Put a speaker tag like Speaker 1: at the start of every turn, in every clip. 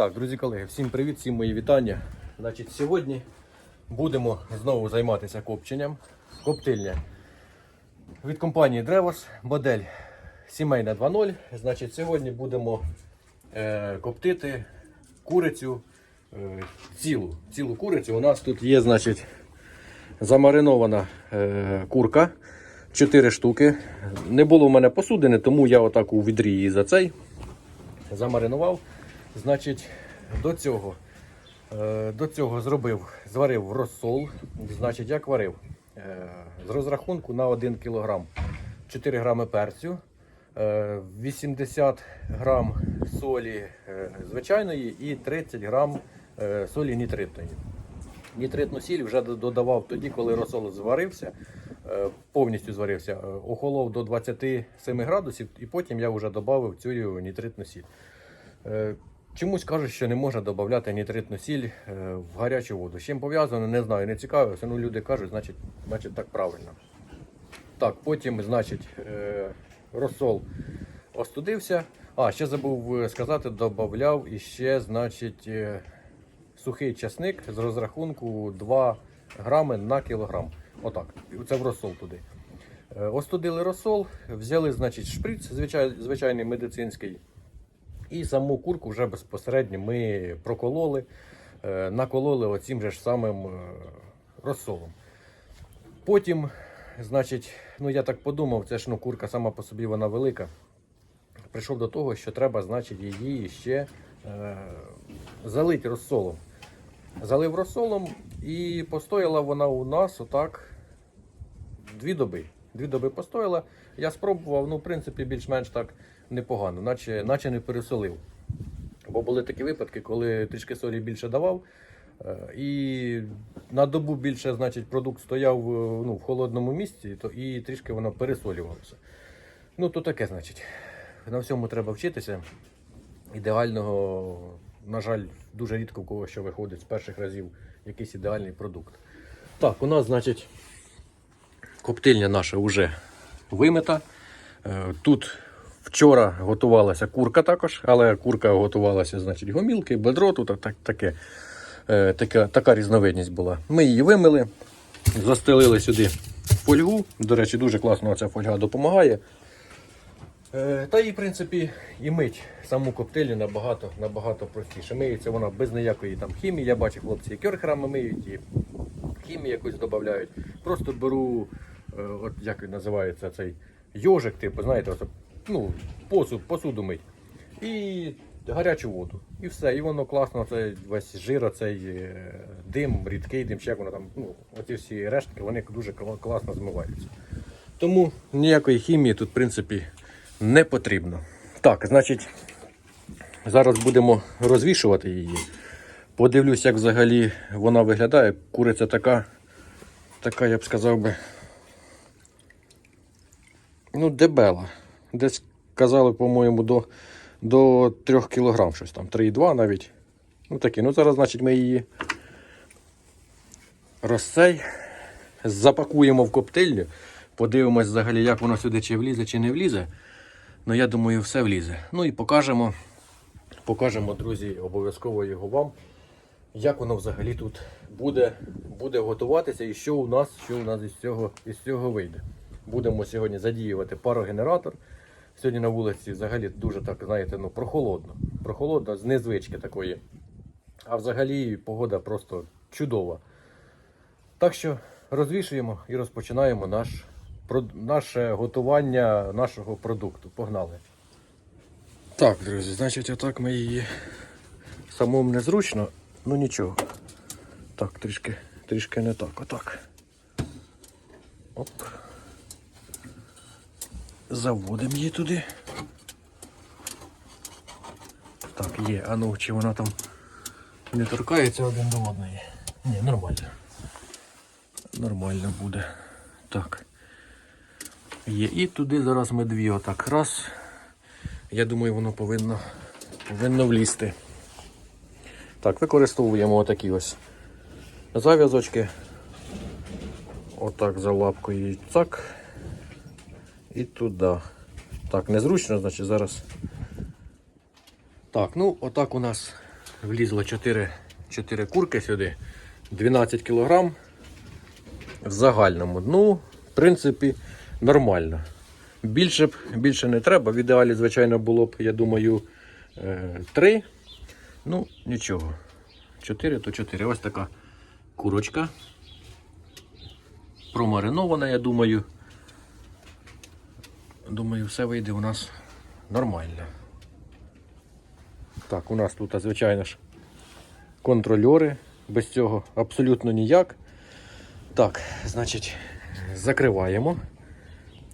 Speaker 1: Так, друзі колеги, всім привіт, всім мої вітання. Значить, сьогодні будемо знову займатися копченням. Коптильня від компанії Drevos, модель сімейна 2.0. Значить, сьогодні будемо е, коптити курицю е, цілу. Цілу курицю. У нас тут є, значить, замаринована е, курка. 4 штуки. Не було в мене посудини, тому я отак у відрі її за цей замаринував. Значить, до цього, е, до цього зробив, зварив розсол. Значить, як варив? Е, з розрахунку на 1 кг 4 грами перцю, е, 80 грам солі е, звичайної і 30 грам е, солі нітритної. Нітритну сіль вже додавав тоді, коли розсол зварився, е, повністю зварився, е, охолов до 27 градусів, і потім я вже додав цю нітритну сіль. Чомусь кажуть, що не можна додати нітритну сіль е, в гарячу воду. З чим пов'язано, не знаю, не цікавився. Ну, люди кажуть, значить, значить так правильно. Так, потім, значить, е, розсол остудився. А, ще забув е, сказати, додав іще, значить, сухий часник з розрахунку 2 грами на кілограм. Отак. Це в розсол туди. Остудили розсол, взяли, значить, шприц, звичай, звичайний медицинський. І саму курку вже безпосередньо ми прокололи, е, накололи оцим же ж самим е, розсолом. Потім, значить, ну я так подумав, це ж ну, курка сама по собі вона велика. Прийшов до того, що треба, значить, її ще е, залити розсолом. Залив розсолом і постояла вона у нас отак дві доби. Дві доби постояла. Я спробував, ну, в принципі, більш-менш так непогано, наче, наче не пересолив. Бо були такі випадки, коли трішки солі більше давав, е, і на добу більше, значить, продукт стояв е, ну, в холодному місці, то і трішки воно пересолювалося. Ну, то таке, значить. На всьому треба вчитися. Ідеального, на жаль, дуже рідко в кого що виходить з перших разів якийсь ідеальний продукт. Так, у нас, значить, коптильня наша вже вимита. Е, Тут вчора готувалася курка також, але курка готувалася, значить, гомілки, бедро, тут так, таке, е, така, така різновидність була. Ми її вимили, застелили сюди фольгу. До речі, дуже класно ця фольга допомагає. Е, Та і, в принципі, і мить саму коптильню набагато, набагато простіше. Миється вона без ніякої там хімії. Я бачу, хлопці і кьорхерами миють, і хімію якусь додають. Просто беру, е, от як називається цей йожик, типу, знаєте, ну, посуд, посуду мить. І гарячу воду. І все. І воно класно, цей весь жир, цей е, дим, рідкий дим, ще воно там, ну, оці всі рештки, вони дуже класно змиваються. Тому ніякої хімії тут, в принципі, не потрібно. Так, значить, зараз будемо розвішувати її. Подивлюсь, як взагалі вона виглядає. Куриця така, така, я б сказав би, ну, дебела. Десь казали, по-моєму, до, до 3 кг щось там, 3,2 навіть. Ну такі. Ну зараз, значить, ми її розцей, запакуємо в коптильню, подивимось взагалі, як воно сюди чи влізе, чи не влізе. Ну, я думаю, все влізе. Ну і покажемо, покажемо, друзі, обов'язково його вам, як воно взагалі тут буде, буде готуватися і що у нас, що у нас із цього, із цього вийде. Будемо сьогодні задіювати парогенератор. Сьогодні на вулиці взагалі дуже так, знаєте, ну, прохолодно. Прохолодно, з незвички такої. А взагалі погода просто чудова. Так що розвішуємо і розпочинаємо наш, наше готування нашого продукту. Погнали. Так, друзі, значить, отак ми її самому незручно, ну нічого. Так, трішки, трішки не так, отак. Оп. Заводимо її туди. Так, є, а ну чи вона там не торкається один до одної. Ні, нормально. Нормально буде. Так. Є. І туди зараз ми дві отак. Раз. Я думаю, воно повинно, повинно влізти. Так, використовуємо отакі ось зав'язочки. Отак за лапкою. Цак. І туди. Так, незручно, значить зараз. Так, ну отак у нас влізло 4, 4 курки сюди, 12 кг в загальному. Ну, в принципі, нормально. Більше б більше не треба. В ідеалі, звичайно, було б, я думаю, 3. Ну, нічого. 4 то 4. Ось така курочка. Промаринована, я думаю. Думаю, все вийде у нас нормально. Так, у нас тут, звичайно ж, контрольори. Без цього абсолютно ніяк. Так, значить, закриваємо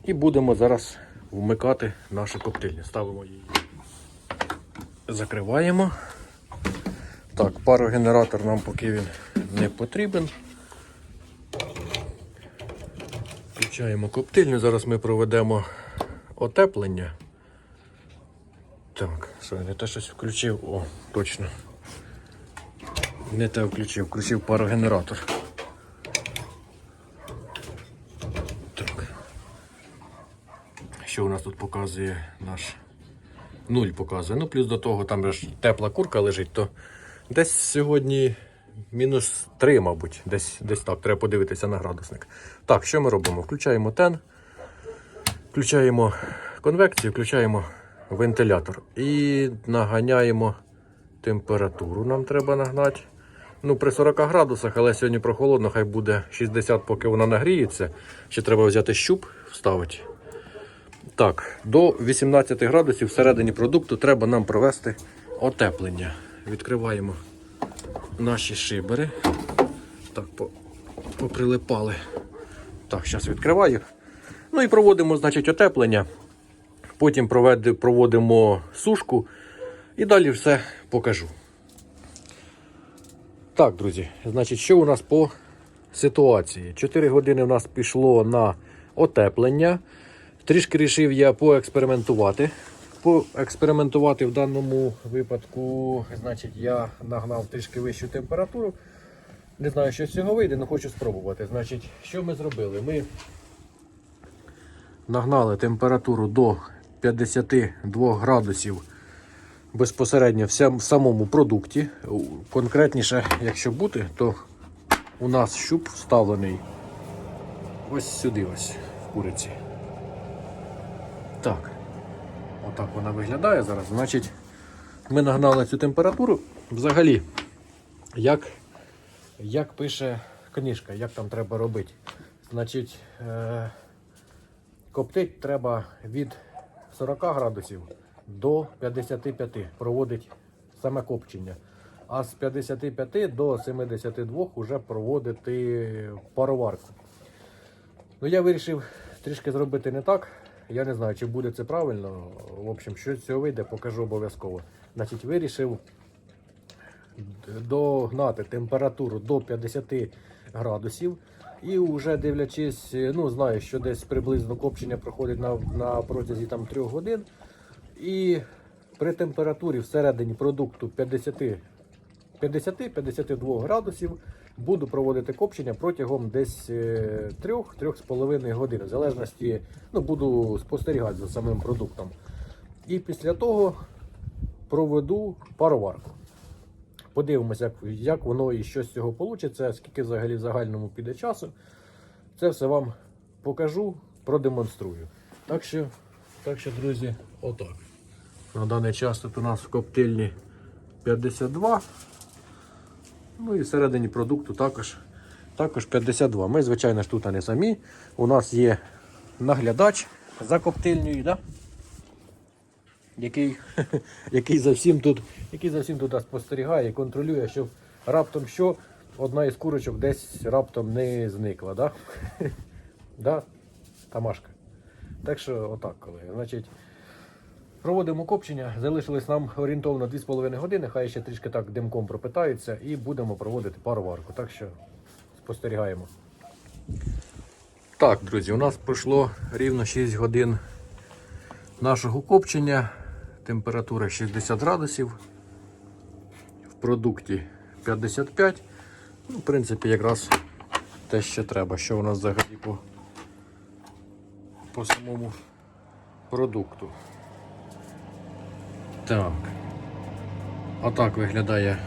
Speaker 1: і будемо зараз вмикати нашу коптильню. Ставимо її. Закриваємо. Так, парогенератор нам поки він не потрібен. Включаємо коптильню. Зараз ми проведемо отеплення. Так, що, не те щось включив. О, точно. Не те включив, включив парогенератор. Так. Що у нас тут показує наш нуль показує. Ну, плюс до того, там ж тепла курка лежить, то десь сьогодні мінус 3, мабуть. Десь, десь так, треба подивитися на градусник. Так, що ми робимо? Включаємо тен, включаємо конвекцію, включаємо вентилятор і наганяємо температуру. Нам треба нагнати. Ну, при 40 градусах, але сьогодні прохолодно, хай буде 60, поки вона нагріється. Ще треба взяти щуп, вставити. Так, до 18 градусів всередині продукту треба нам провести отеплення. Відкриваємо наші шибери. Так, поприлипали. Так, зараз відкриваю. Ну і проводимо, значить, отеплення. Потім проводимо сушку і далі все покажу. Так, друзі, значить, що у нас по ситуації? 4 години у нас пішло на отеплення. Трішки рішив я поекспериментувати. Поекспериментувати в даному випадку, значить, я нагнав трішки вищу температуру. Не знаю, що з цього вийде, але хочу спробувати. Значить, що ми зробили? Ми нагнали температуру до 52 градусів безпосередньо в самому продукті. Конкретніше, якщо бути, то у нас щуп вставлений ось сюди, ось в куриці. Так. Отак вона виглядає зараз. Значить, ми нагнали цю температуру. Взагалі, як, як пише книжка, як там треба робити. Значить, е, коптить треба від 40 градусів до 55 проводить саме копчення. А з 55 до 72 вже проводити пароварку. Ну, я вирішив трішки зробити не так. Я не знаю, чи буде це правильно. В общем, що з цього вийде, покажу обов'язково. Значить, вирішив догнати температуру до 50 градусів. І вже дивлячись, ну знаю, що десь приблизно копчення проходить на, на протязі там 3 годин. І при температурі всередині продукту 50 50-52 градусів буду проводити копчення протягом десь 3-3,5 годин. В залежності ну, буду спостерігати за самим продуктом. І після того проведу пароварку. Подивимося, як, воно і що з цього вийде, скільки взагалі загальному піде часу. Це все вам покажу, продемонструю. Так що, так що друзі, отак. На даний час тут у нас в коптильні 52. Ну і всередині продукту також, також 52. Ми, звичайно ж, тут не самі. У нас є наглядач за коптильнею, да? Який, який, за всім тут, який за всім тут спостерігає контролює, щоб раптом що одна із курочок десь раптом не зникла. Да? да? Тамашка. Так що, отак, колеги. Значить, Проводимо копчення, залишилось нам орієнтовно 2,5 години, хай ще трішки так димком пропитається і будемо проводити пароварку. Так що спостерігаємо. Так, друзі, у нас пройшло рівно 6 годин нашого копчення. Температура 60 градусів. В продукті 55. Ну, в принципі, якраз те, що треба. Що у нас взагалі по, по самому продукту. Так. Отак виглядає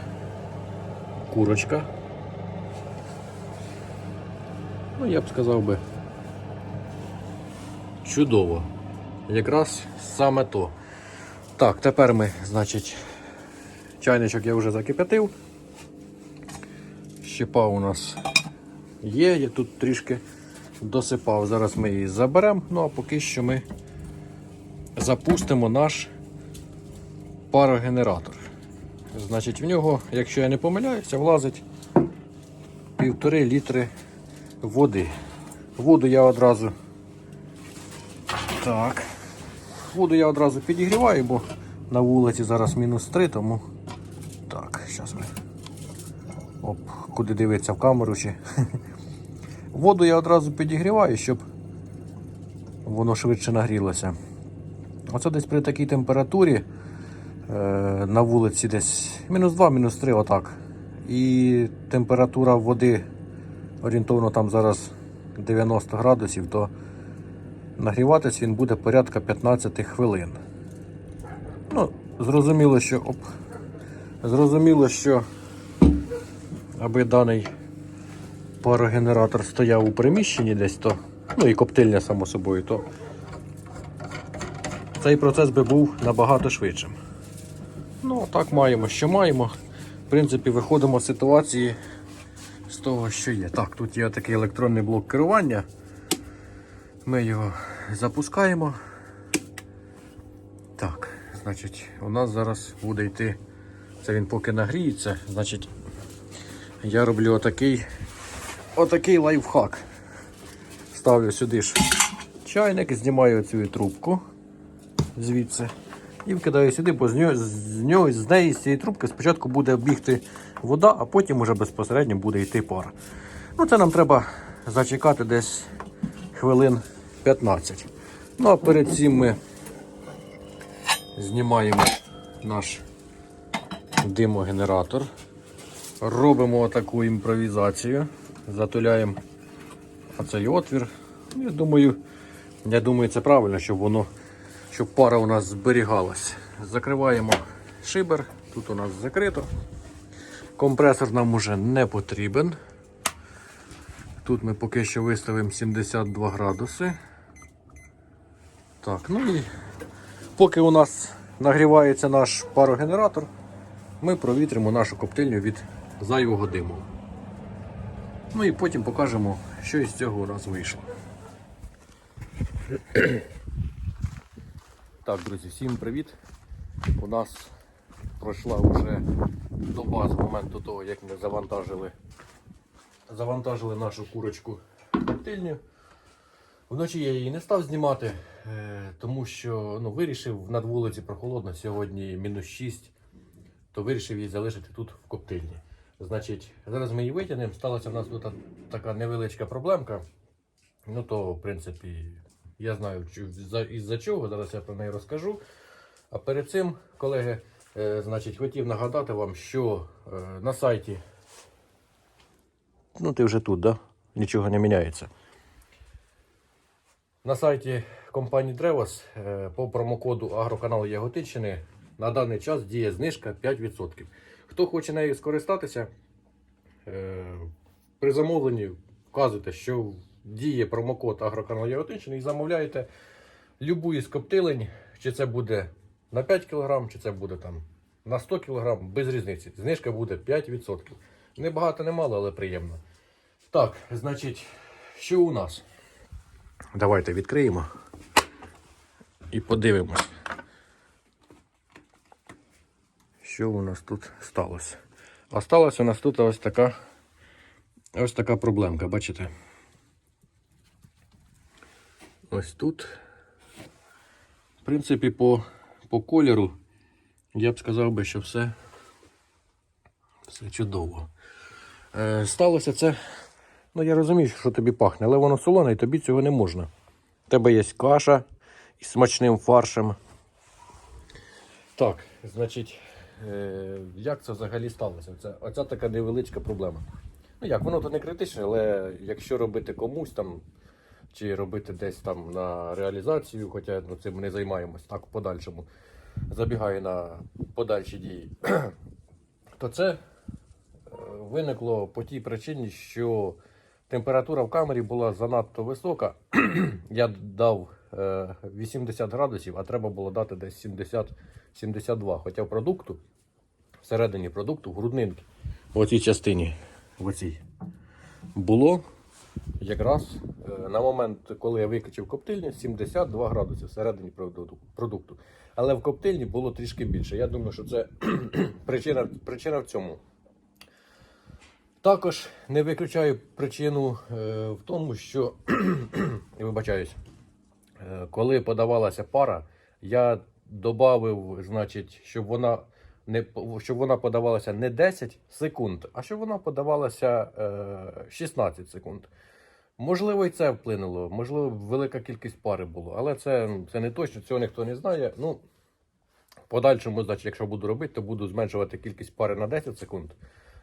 Speaker 1: курочка. Ну, я б сказав би, чудово. Якраз саме то. Так, тепер ми, значить, чайничок я вже закип'ятив. Щепа у нас є, я тут трішки досипав. Зараз ми її заберемо, ну а поки що ми запустимо наш парогенератор. Значить, в нього, якщо я не помиляюся, влазить півтори літри води. Воду я одразу. Так. Воду я одразу підігріваю, бо на вулиці зараз мінус 3, тому. Так, зараз ми. Оп, куди дивитися в камеру чи. Воду я одразу підігріваю, щоб воно швидше нагрілося. Оце десь при такій температурі е, на вулиці десь мінус 2, мінус 3, отак. І температура води орієнтовно там зараз 90 градусів, то нагріватись він буде порядка 15 хвилин. Ну, зрозуміло, що оп, зрозуміло, що аби даний парогенератор стояв у приміщенні десь, то, ну і коптильня, само собою, то цей процес би був набагато швидшим. Ну, так маємо, що маємо. В принципі, виходимо з ситуації з того, що є. Так, тут є такий електронний блок керування. Ми його запускаємо. Так, значить, у нас зараз буде йти. Це він поки нагріється, значить, я роблю отакий, отакий лайфхак. Ставлю сюди ж чайник, знімаю цю трубку звідси і вкидаю сюди, бо з нього, з нього з неї з цієї трубки спочатку буде бігти вода, а потім уже безпосередньо буде йти пар. Ну, це нам треба зачекати десь хвилин 15. Ну а перед цим ми знімаємо наш димогенератор. Робимо таку імпровізацію. Затуляємо оцей отвір. Ну, Я думаю, я думаю, це правильно, щоб воно, щоб пара у нас зберігалась. Закриваємо шибер. Тут у нас закрито. Компресор нам уже не потрібен. Тут ми поки що виставимо 72 градуси. Так, ну і поки у нас нагрівається наш парогенератор, ми провітримо нашу коптильню від зайвого диму. Ну і потім покажемо, що із цього у вийшло. Так, друзі, всім привіт! У нас пройшла вже доба з моменту того, як ми завантажили, завантажили нашу курочку коптильню. Вночі я її не став знімати, е, тому що ну, вирішив над вулиці прохолодно, сьогодні мінус 6, то вирішив її залишити тут в коптильні. Значить, зараз ми її витягнемо. Сталася в нас тут така невеличка проблемка. Ну то, в принципі, я знаю, із-за чого, зараз я про неї розкажу. А перед цим, колеги, е, значить, хотів нагадати вам, що е, на сайті. Ну, ти вже тут, да? Нічого не міняється. На сайті компанії Древос по промокоду Агроканал Яготинщини на даний час діє знижка 5%. Хто хоче нею скористатися, е, при замовленні вказуйте, що діє промокод Агроканал Яготинщини і замовляєте любу із коптилень, чи це буде на 5 кг, чи це буде там на 100 кг, без різниці. Знижка буде 5%. Не багато, не мало, але приємно. Так, значить, що у нас? Давайте відкриємо і подивимось, що у нас тут сталося. А сталося у нас тут ось така ось така проблемка, бачите? Ось тут. В принципі, по, по кольору я б сказав би, що все, все чудово. Е, сталося це. Ну, я розумію, що тобі пахне, але воно солоне і тобі цього не можна. У тебе є каша із смачним фаршем. Так, значить, е, як це взагалі сталося? Це, оця така невеличка проблема. Ну як, воно то не критичне, але якщо робити комусь там, чи робити десь там на реалізацію, хоча ну, цим не займаємось так в подальшому, забігаю на подальші дії, то це е, виникло по тій причині, що температура в камері була занадто висока. Я дав е, 80 градусів, а треба було дати десь 70-72. Хоча продукту, всередині продукту, в груднинки, в цій частині, в оцій, було якраз е, на момент, коли я викачив коптильню, 72 градуси всередині продукту. Але в коптильні було трішки більше. Я думаю, що це причина, причина в цьому. Також не виключаю причину е, в тому, що вибачаюсь, е, коли подавалася пара, я додав, значить, щоб вона не щоб вона подавалася не 10 секунд, а щоб вона подавалася е, 16 секунд. Можливо, і це вплинуло, можливо, велика кількість пари було, але це, це не точно, цього ніхто не знає. Ну, подальшому, значить, якщо буду робити, то буду зменшувати кількість пари на 10 секунд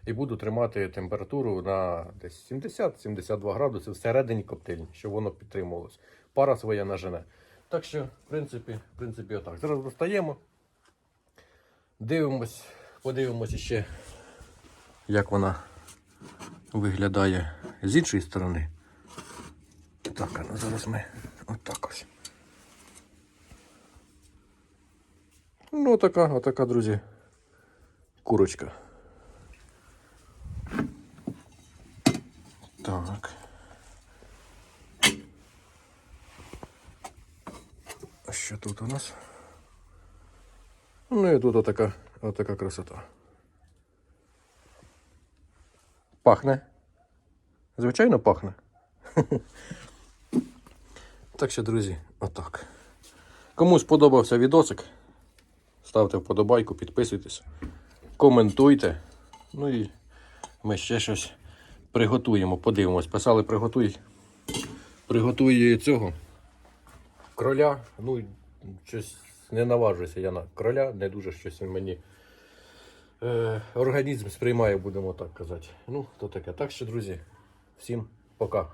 Speaker 1: і буду тримати температуру на десь 70-72 градуси всередині коптильні, щоб воно підтримувалось. Пара своя нажене. Так що, в принципі, в принципі, отак. Зараз достаємо. Дивимось, подивимось ще, як вона виглядає з іншої сторони. Так, ну зараз ми отак ось. Ну, отака, отака, друзі, курочка. Так. А що тут у нас? Ну і тут отака, отака красота. Пахне. Звичайно, пахне. Так що, друзі, отак. Кому сподобався відосик, ставте вподобайку, підписуйтесь, коментуйте. Ну і ми ще щось приготуємо, подивимось. Писали, приготуй. Приготуй цього. Кроля. Ну, щось не наважуюся я на кроля, не дуже щось мені. Е, організм сприймає, будемо так казати. Ну, то таке. Так що, друзі, всім пока.